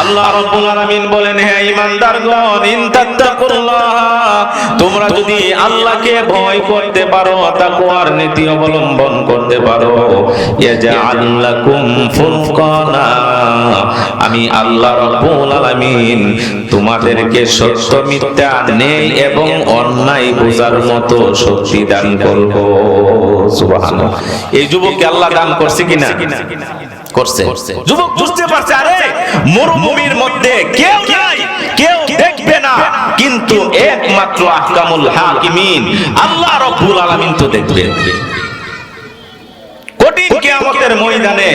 আল্লাহ রাব্বুল আলামিন বলেন, হে ঈমানদারগণ, ইন তাত্তাকুল্লাহ, তোমরা যদি আল্লাহকে ভয় করতে পারো তাকওয়ার নীতি অবলম্বন করতে পারো, ইয়াজআল লাকুম ফুরকানা, আমি আল্লাহ রাব্বুল আলামিন তোমাদেরকে সত্য, মিথ্যা নেই এবং অন্যায় বোঝার মতো শক্তি দান করব। সুবহানাল্লাহ। এই যুবককে আল্লাহ দান করছে কিনা? করছে। যুবক বুঝতে পারছে আরে মরুভূমির মধ্যে কেউ নাই কেউ দেখবে না। কিন্তু একমাত্র আহকামুল হাকিমিন আল্লাহ রাব্বুল আলামিন তো দেখবে। কঠিন কিয়ামতের ময়দানে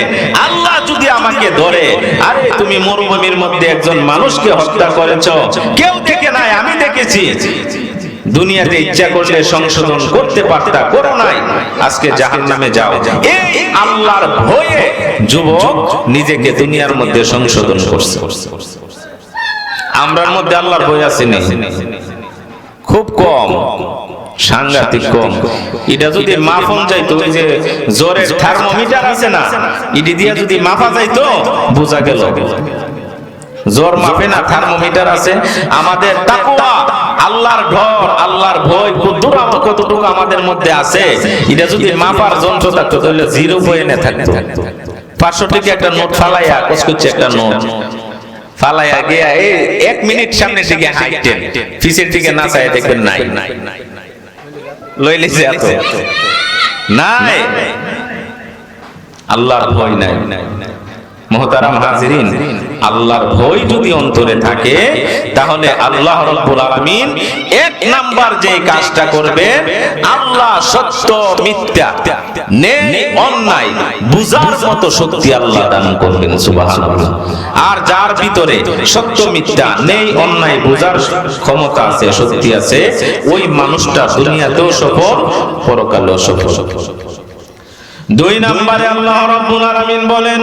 আল্লাহ যদি আমাকে ধরে আরে তুমি মরুভূমির মধ্যে একজন মানুষকে হত্যা করেছ কেউ দেখে নাই আমি দেখেছি। দুনিয়াতে ইচ্ছা করলে সংশোধন করতে পারতা করো নাই। আজকে জাহান্নামে যাও। এই আল্লাহর ভয়ে যুবক নিজেকে দুনিয়ার মধ্যে সংশোধন করছে। আমরার মধ্যে আল্লাহর ভয় আছে নি? খুব কম। সাংঘাতিক কম। এটা যদি মাপন যাইতো ওই যে জোরের থার্মোমিটার আছে না? ইডি দিয়া যদি মাপা যাইতো বোঝা গেল। জ্বর মাপে না, থার্মোমিটার আছে। আমাদের তাকওয়া, আল্লাহর ডর আল্লাহর ভয় আমার কতটুকু আমাদের মধ্যে আছে, এটা যদি মাপার যন্ত্র থাকতো, তাহলে জিরো পয়েন্টে থাকতো। পাঁচশো টাকা একটা নোট ফালাইয়া, কসকচ্ছে একটা নোট। ফালাইয়া গিয়া, এই এক মিনিট সামনে দিকে হাইটেন পিছের দিকে না চাই দেখবেন নাই। লইলে যে এত। নাই। আল্লাহর ভয় নাই। মহতারাম হাজিরিন, আল্লাহর ভয় যদি অন্তরে থাকে, তাহলে আল্লাহ রব্বুল আলামিন এক নাম্বার যে কাজটা করবে, আল্লাহ সত্য, মিথ্যা নেই অন্যায়, বুঝার মতো শক্তি আল্লাহ দান করবেন, সুবহানাল্লাহ। আর যার ভিতরে সত্য, মিথ্যা নেই অন্যায় বুঝার ক্ষমতা আছে, শক্তি আছে, ওই মানুষটা দুনিয়াতেও সফল, পরকালেও সফল। দুই নম্বরে আল্লাহ রাব্বুল আলামিন বলেন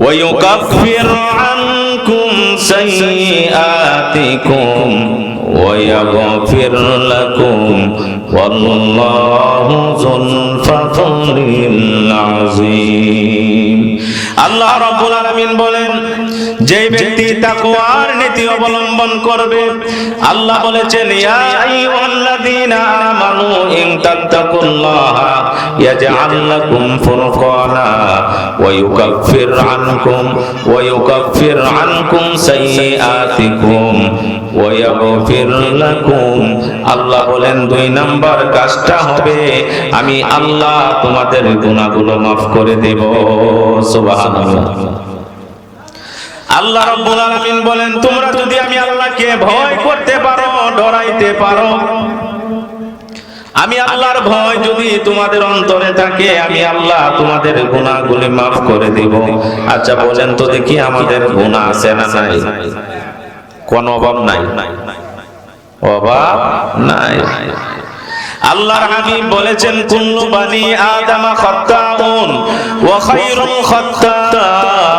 ويكفر عنكم سيئاتكم ويغفر لكم والله ذو الفضل العظيم الله رب العالمين بولين যে ব্যক্তি তাকওয়ার নীতি অবলম্বন করবে আল্লাহ বলেছেন ইয়া আইয়ুহাল্লাযীনা আমানু ইন তাত্তাকুল্লাহা ইয়াজআল লাকুম ফুরকানা ওয়া ইউকাফির আনকুম ওয়া ইউকাফির আনকুম সাইয়্যাতিকুম ওয়া ইয়াগফির লাকুম। আল্লাহ বলেন দুই নাম্বার কাজটা হবে আমি আল্লাহ তোমাদের গুনাহগুলো মাফ করে দেব। সুবহানাল্লাহ। আল্লাহ রাব্বুল আলামিন বলেন, তোমরা যদি আমি আল্লাহকে ভয় করতে পারো, ডরাইতে পারো। আমি আল্লাহর ভয় যদি তোমাদের অন্তরে থাকে, আমি আল্লাহ তোমাদের গুনাহগুলি মাফ করে দেব। আচ্ছা বলেন তো দেখি আমাদের গুনাহ আছে না নাই? কোন অভাব নাই? অভাব নাই। আল্লাহর হাবিব বলেছেন, কুল্লু বানি আদামা খাত্তাউন ওয়া খায়রুল আত-তাওয়াবুন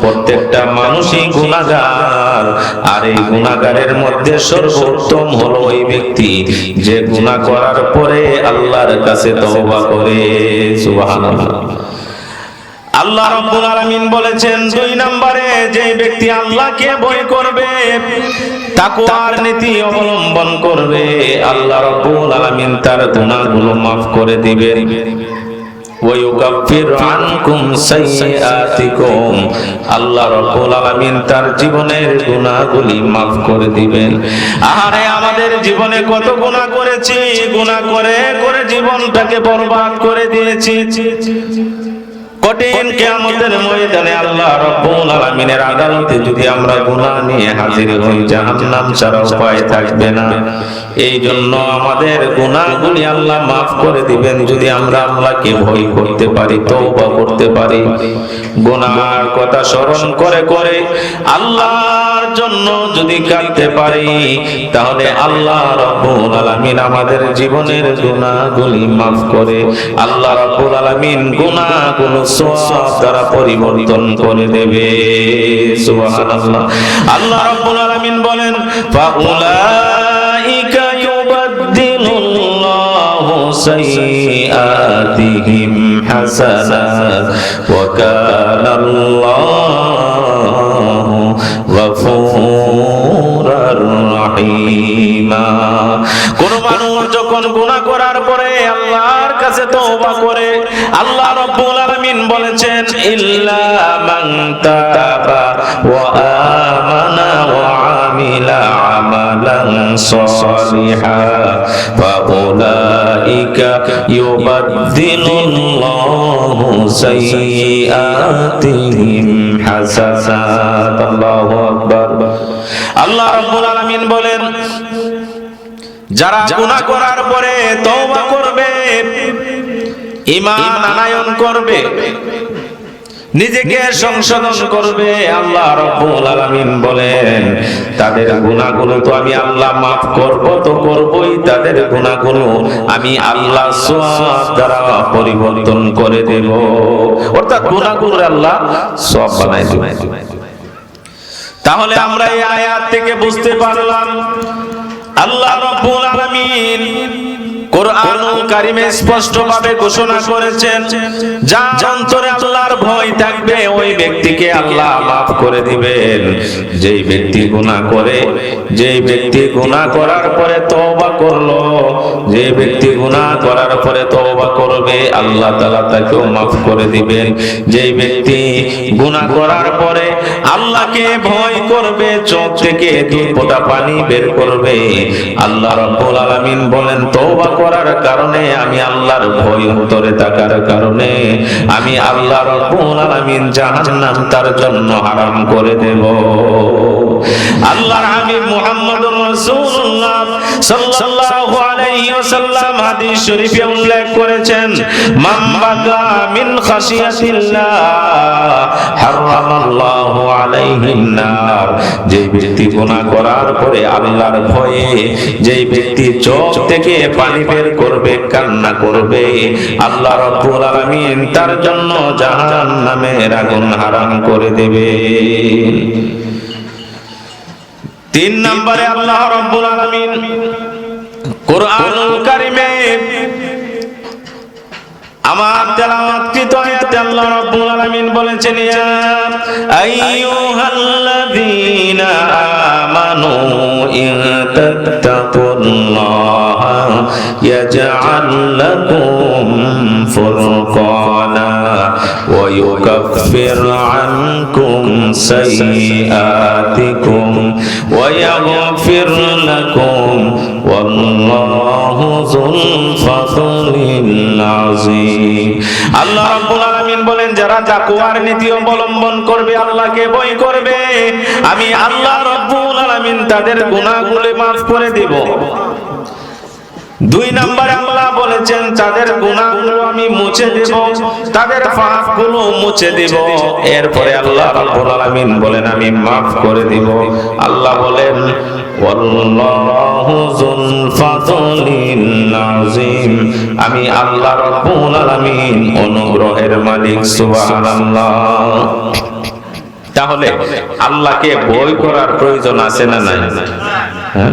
প্রত্যেকটা মানুষই গুনাহগার আর এই গুনাহগারের মধ্যে সর্বোত্তম ওই ব্যক্তি যে গুনাহ করার পরে আল্লাহর কাছে করে। আল্লাহ রাব্বুল আলামিন বলেছেন, দুই নম্বরে যে ব্যক্তি আল্লাহকে ভয় করবে, তাকওয়ার নীতি অবলম্বন করবে, আল্লাহ রাব্বুল আলামিন তার গুনাহগুলো maaf করে দিবেন। ওয়ায়ুকাফির আনকুম সাইয়্যাতিকুম। আল্লাহ রাব্বুল আলামিন তার জীবনের গুনাহগুলি maaf করে দিবেন। আরে আমাদের জীবনে কত গুনাহ করেছি? গুনাহ করে করে জীবনটাকে বরবাদ করে দিয়েছি। কঠিন কিয়ামতের ময়দানে আল্লাহ রাব্বুল আলামিনের আদালতে যদি আমরা গুনাহ নিয়ে হাজির হই, জাহান্নাম ছাড়া উপায় থাকবে না। এই জন্য আমাদের গুনাহগুলি আল্লাহ maaf করে দিবেন, যদি আমরা আল্লাহকে ভয় করতে পারি, তওবা করতে পারি। গুনাহর কথা স্মরণ করে করে আল্লাহর জন্য যদি কাঁদতে পারি, তাহলে আল্লাহ রাব্বুল আলামিন আমাদের জীবনের গুনাহগুলি maaf করে, আল্লাহ রাব্বুল আলামিন গুনাহগুলো সওয়াব দ্বারা পরিবর্তন করে দেবে। সুবহানাল্লাহ। আল্লাহ রাব্বুল আলামিন বলেন, ফাউলাইকা ইউবাদদিলুল্লাহু সাইয়্যাতিহিম হাসানাত ওয়া কানাল্লাহু গফুর কাছে তওবা করে আল্লাহ রাব্বুল আলামিন বলেছেন ইল্লা মান তাবা ওয়া আমানা ওয়া আমিলা আমালান সালিহা ফাউলাইকা ইউবাদদিলুল্লাহু সাইয়্যাতিহিম হাসানাত. আল্লাহু আকবার। আল্লাহ রাব্বুল আলামিন বলেন যারা গুনাহ করার পরে ঈমান আনায়ন করবে। নিজেকে সংশোধন করবে আল্লাহ রাব্বুল আলামিন বলেন তাদের গুনাহগুলো তো আমি আল্লাহ maaf করব তো করবই তাদের গুনাহগুলো। আমি আল্লাহ সওয়াব দ্বারা পরিবর্তন করে দেব। অর্থাৎ গুনাহগুলো আল্লাহ সওয়াব বানাই দেব। তাহলে আমরা এই আয়াত থেকে বুঝতে পারলাম আল্লাহ রাব্বুল আলামিন কোরআনুল কারিমে স্পষ্টভাবে ঘোষণা করেছেন আল্লাহ করে দিবেন। ব্যক্তি করে ব্যক্তি করার পরে করার পরে করবে, আল্লাহ তাকেও maaf করে দিবেন। যেই ব্যক্তি গুনাহ করার পরে আল্লাহকে ভয় করবে, চোখ থেকে পানি বের করবে, আল্লাহ আলামিন বলেন, তওবা করার কারণে আমি আল্লাহর ভয় অন্তরে থাকার কারণে আমি আল্লাহ রাব্বুল জাহান্নাম তার জন্য হারাম করে দেব। আল্লাহ আমি মোহাম্মদ রাসূলুল্লাহ উল্লেখ করেছেন যে ব্যক্তি করার পরে আল্লাহর ভয়ে যে ব্যক্তি চোখ থেকে পানি বের করবে, কান্না করবে, আল্লাহ রাব্বুল তার জন্য জাহান্নামের আগুন হারাম করে দেবে। তিন নম্বরে আল্লাহ রাব্বুল আলামিন কোরআনুল কারিমে আমার তেলাওয়াতকৃত আয়াতে আল্লাহ রাব্বুল আলামিন বলেছেন, ইয়া আইয়ুহাল্লাযীনা আমানু ইন তাত্তাকুল্লাহা ইয়াজআল লাকুম ফুরকানা। ওয়া ইউকাফির আনকুম সাইয়্যাতিকুম ওয়া ইয়াগফির লাকুম ওয়াল্লাহু যুল ফাদলিল আযীম আল্লাহ বলেন, যারা তাকওয়ার নীতি অবলম্বন করবে, আল্লাহকে ভয় করবে। আমি আল্লাহ রাব্বুল আলামিন তাদের গুনাহগুলো maaf করে দেব। দুই নম্বরে আল্লাহ বলেছেন, তাদের গুনাহগুলো আমি মুছে দেব, তাদের পাপগুলো মুছে দেব। এরপরে আল্লাহ রাব্বুল আলামিন বলেন, আমি maaf করে দেব। আল্লাহ বলেন, ওয়াল্লাহু যুল আমি আল্লাহ রাব্বুল আলামিন অনুগ্রহের মালিক, সুবহানাল্লাহ। তাহলে আল্লাহকে ভয় করার প্রয়োজন আছে না নাই? হ্যাঁ?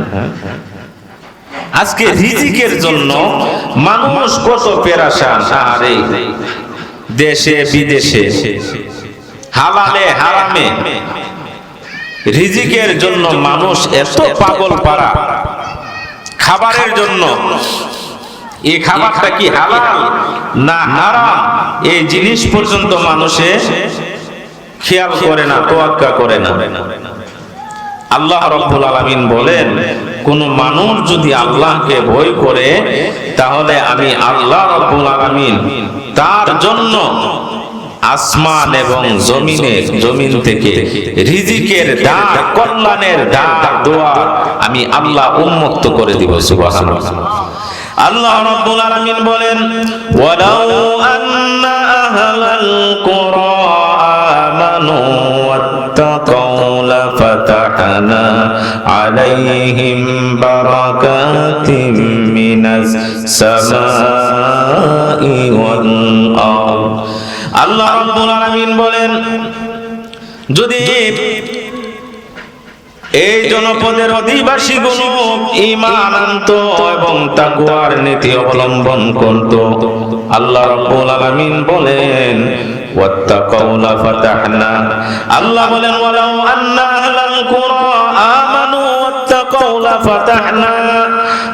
আজকে রিজিকের জন্য মানুষ কত পেরাশান আরে দেশে, বিদেশে। হালালে, হারামে। রিজিকের জন্য মানুষ এত পাগল পারা খাবারের জন্য। এই খাবারটা কি হালাল না হারাম? এই জিনিস পর্যন্ত মানুষে খেয়াল করে না, তোয়াক্কা করে না। আল্লাহ রব্বুল আলামিন বলেন কোন মানুষ যদি আল্লাহকে ভয় করে, তাহলে আমি আল্লাহ রব্বুল আলামিন তার জন্য আসমান এবং জমিনে, জমিন থেকে রিজিকের দ্বার কল্যাণের দ্বার দোয়া আমি আল্লাহ উন্মুক্ত করে দিব, সুবহানাল্লাহ। আল্লাহ রাব্বুল আলামিন বলেন, ওয়ালাউ আন্না আহলাল আমানু ওয়াত্তাকাউ আলাইহিম মিনাস সামাই ওয়াল আরদ। আল্লাহ রাব্বুল আলামিন বলেন, যদি এই জনপদের অধিবাসী গুলো ইমান আনত এবং তাকুয়ার নীতি অবলম্বন করত, আল্লাহ রাব্বুল আলামিন বলেন, ওয়াত্তাকাউ লাফাতাহনা আল্লাহ বলেন, ওয়ালাউ আন্না আহলাল কুরা ওয়াত্তাকাউ লাফাতাহনা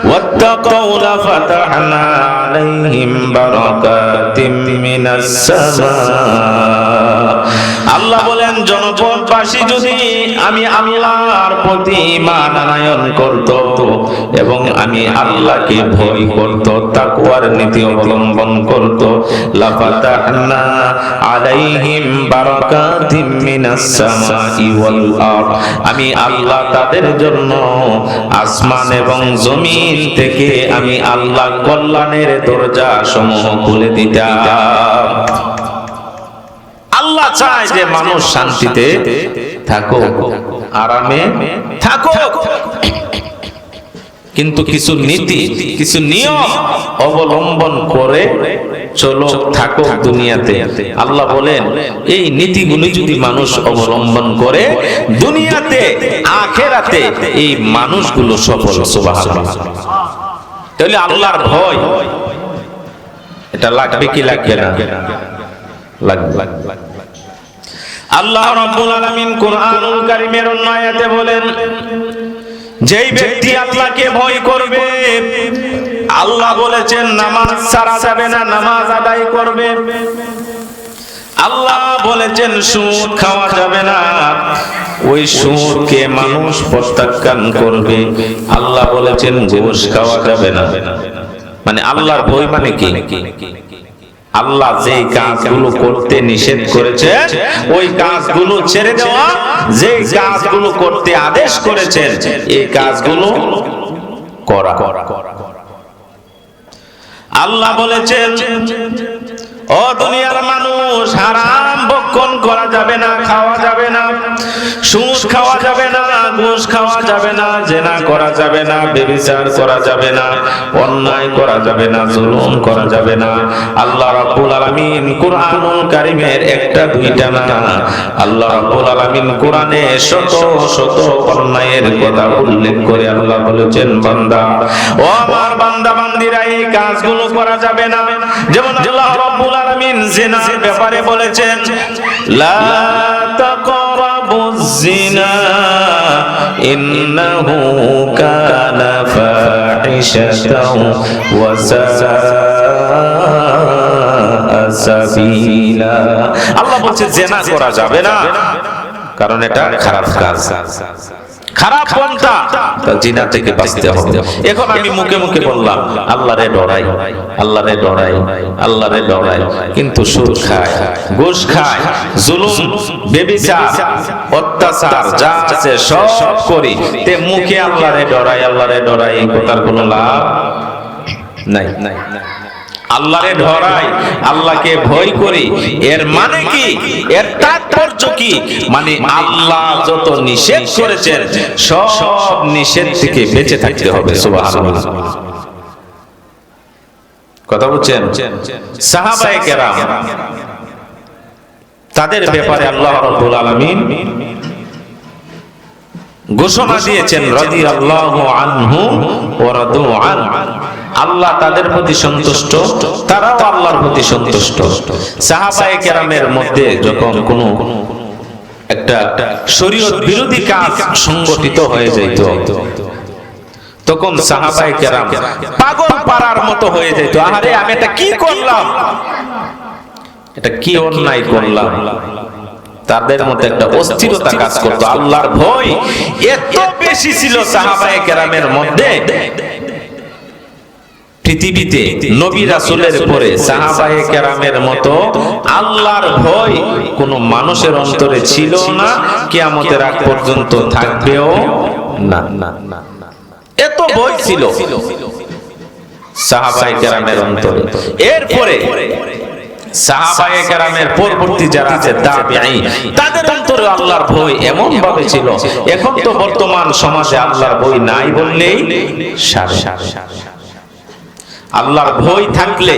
ওয়াত্তাকাউ লাফাতাহনা আলাইহিম বারাকাতিম মিনাস সামা আল্লাহ বলেন, জনপদবাসী যদি আমি আল্লাহর প্রতি ঈমান আনয়ন করত এবং আমি আল্লাহকে ভয় করত, তাকওয়ার নীতি অবলম্বন করত লাফাতাহনা আলাইহিম বারাকাতিম মিনাস সামাই ওয়াল আরদ, আমি আল্লাহ তাদের জন্য আসমান এবং জমিন থেকে আমি আল্লাহ কল্যাণের দরজা সমূহ খুলে দিতাম। আল্লাহ চায় যে মানুষ শান্তিতে থাকো আরামে থাকো কিন্তু কিছু নীতি, কিছু নিয়ম অবলম্বন করে চলো থাকো দুনিয়াতে। আল্লাহ বলেন, এই নীতিগুলি যদি মানুষ অবলম্বন করে, দুনিয়াতে, আখেরাতে এই মানুষগুলো সফল তাহলে আল্লাহর ভয়, এটা লাগবে কি লাগবে না? আল্লাহ রাব্বুল আলামিন কোরআনুল কারীমের অন্য আয়াতে বলেন, যেই ব্যক্তি আল্লাহকে ভয় করবে, আল্লাহ বলেছেন, নামাজ ছাড়া যাবে না, নামাজ আদায় করবে। আল্লাহ বলেছেন, সুদ খাওয়া যাবে না। ওই সুদকে মানুষ প্রত্যাখ্যান করবে। আল্লাহ বলেছেন ঘুষ খাওয়া যাবে না। মানে আল্লাহর ভয় মানে কি? আল্লাহ যে কাজগুলো করতে নিষেধ করেছে ওই কাজগুলো ছেড়ে দেওয়া যে কাজগুলো করতে আদেশ করেছেন এই কাজগুলো করা। আল্লাহ বলেছেন ও দুনিয়ার মানুষ ভক্ষণ করা যাবে না, খাওয়া যাবে না, সুদ খাওয়া যাবে না, ঘুষ খাওয়া যাবে না, জেনা করা যাবে না, বেবিচার করা যাবে না, অন্যায় করা যাবে না, জুলুম করা যাবে না। আল্লাহ রাব্বুল আলামিন কোরআনুল কারীমের একটা, দুইটা না। আল্লাহ রাব্বুল আলামিন কোরআনে শত শত অন্যায়ের কথা উল্লেখ করে আল্লাহ বলেছেন, বান্দা, ও আমার বান্দা বান্দিরা এই কাজগুলো করা যাবে না। যেমন আল্লাহ রাব্বুল আলামিন জিনার ব্যাপারে বলেছেন, লা তাকরাবুজ জিনা ইন্নাহু কানা ফাহিশাতাও ওয়া সাবিলা। আল্লাহ বলছে, জেনা করা যাবে না। কারণ এটা খারাপ কাজ। খারাপ পন্থা। তা জিনা থেকে বাঁচতে হবে। এখন আমি মুখে মুখে বললাম আল্লাহরে ডরাই আল্লাহরে ডরাই। আল্লাহরে ডরাই কিন্তু সুদ খায় ঘুষ খায় জুলুম বেবিচার অত্যাচার যা আছে সব করি। তে মুখে আল্লাহরে ডরাই। আল্লাহরে ডরাই এই কথার কোনো লাভ নাই। নাই। আল্লাহরে ধরাই, আল্লাহকে ভয় করি। এর মানে কি? এর তাৎপর্য কি? মানে আল্লাহ যত নিষেধ করেছেন, সব নিষেধ থেকে বেঁচে থাকতে হবে, সুবহানাল্লাহ। কথা বলছেন? সাহাবায়ে কেরাম, তাদের ব্যাপারে আল্লাহ রাব্বুল আলামিন ঘোষণা দিয়েছেন, রাদিয়াল্লাহু আনহু ওয়া রাদু আন আল্লাহ তাদের প্রতি সন্তুষ্ট, তারাও আল্লাহর প্রতি সন্তুষ্ট। সাহাবায়ে কেরামের মধ্যে যখন কোনো একটা শরীয়ত বিরোধী কাজ সংগঠিত হয়ে যাইত, তখন সাহাবায়ে কেরাম পাগল পাড়ার মতো হয়ে যেত আরে আমি এটা কি করলাম? এটা কি অন্যায় করলাম? তাদের মধ্যে একটা অস্থিরতা কাজ করতো, আল্লাহর ভয় এত বেশি ছিল সাহাবায়ে কেরামের মধ্যে। পৃথিবীতে নবী রাসূলের পরে সাহাবায়ে কেরামের মতো আল্লাহর ভয় কোন মানুষের অন্তরে ছিল না, কিয়ামতের আগ পর্যন্ত থাকবেও না। না এত ভয় ছিল সাহাবায়ে কেরামের অন্তরে। এরপরে সাহাবায়ে কেরামের পরবর্তী যারা আছে তাবিঈ তাদের অন্তরে আল্লাহর ভয় এমন ভাবে ছিল। এখন তো বর্তমান সমাজে আল্লাহর ভয় নাই বললেই সারে আল্লাহর ভয় থাকলে,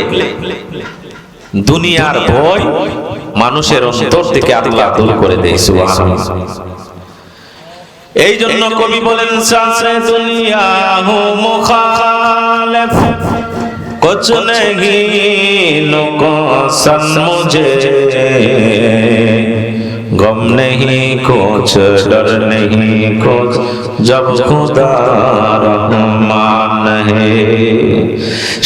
দুনিয়ার ভয় মানুষের অন্তর থেকে আল্লাহ দূর করে দেয় এই জন্য কবি বলেন সাসে দুনিয়া হু মুখালেফ, কুছ নেহি লোক সন মুঝে गम नहीं कुछ डर नहीं कुछ जब खुदा रहमान है।